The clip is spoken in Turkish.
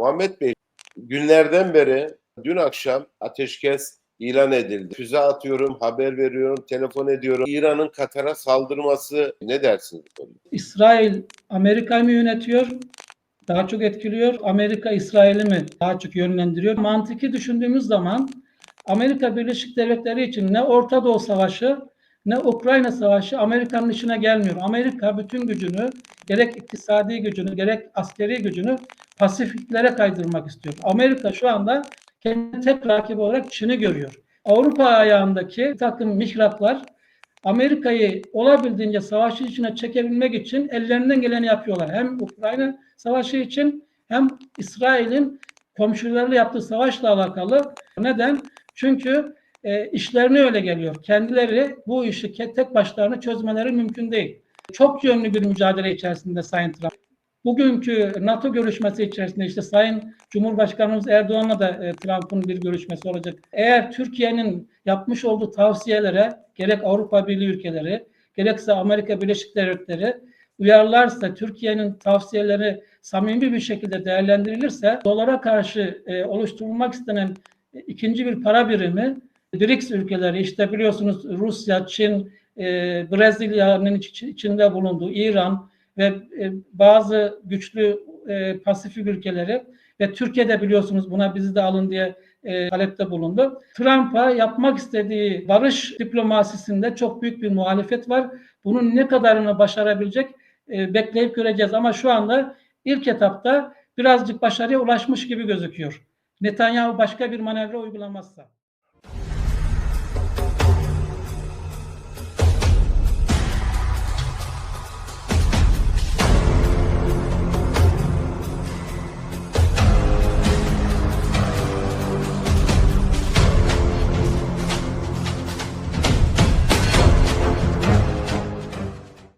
Muhammed Bey günlerden beri dün akşam ateşkes ilan edildi. Füze atıyorum, haber veriyorum, telefon ediyorum. İran'ın Katar'a saldırması ne dersiniz? İsrail Amerika'yı mı yönetiyor? Daha çok etkiliyor. Amerika İsrail'i mi daha çok yönlendiriyor? Mantıki düşündüğümüz zaman Amerika Birleşik Devletleri için ne Orta Doğu Savaşı ne Ukrayna Savaşı Amerika'nın işine gelmiyor. Amerika bütün gücünü gerek iktisadi gücünü gerek askeri gücünü Pasifiklere kaydırmak istiyor. Amerika şu anda kendi tek rakibi olarak Çin'i görüyor. Avrupa ayağındaki takım mihraklar Amerika'yı olabildiğince savaşın içine çekebilmek için ellerinden geleni yapıyorlar. Hem Ukrayna savaşı için hem İsrail'in komşularıyla yaptığı savaşla alakalı. Neden? Çünkü e, işlerine öyle geliyor. Kendileri bu işi tek başlarına çözmeleri mümkün değil. Çok yönlü bir mücadele içerisinde Sayın Trump. Bugünkü NATO görüşmesi içerisinde işte Sayın Cumhurbaşkanımız Erdoğan'la da e, Trump'ın bir görüşmesi olacak. Eğer Türkiye'nin yapmış olduğu tavsiyelere gerek Avrupa Birliği ülkeleri gerekse Amerika Birleşik Devletleri uyarlarsa Türkiye'nin tavsiyeleri samimi bir şekilde değerlendirilirse dolara karşı e, oluşturulmak istenen e, ikinci bir para birimi BRICS ülkeleri işte biliyorsunuz Rusya, Çin, e, Brezilya'nın iç- içinde bulunduğu İran ve e, bazı güçlü e, Pasifik ülkeleri ve Türkiye'de biliyorsunuz buna bizi de alın diye e, talepte bulundu. Trump'a yapmak istediği barış diplomasisinde çok büyük bir muhalefet var. Bunun ne kadarını başarabilecek e, bekleyip göreceğiz ama şu anda ilk etapta birazcık başarıya ulaşmış gibi gözüküyor. Netanyahu başka bir manevra uygulamazsa.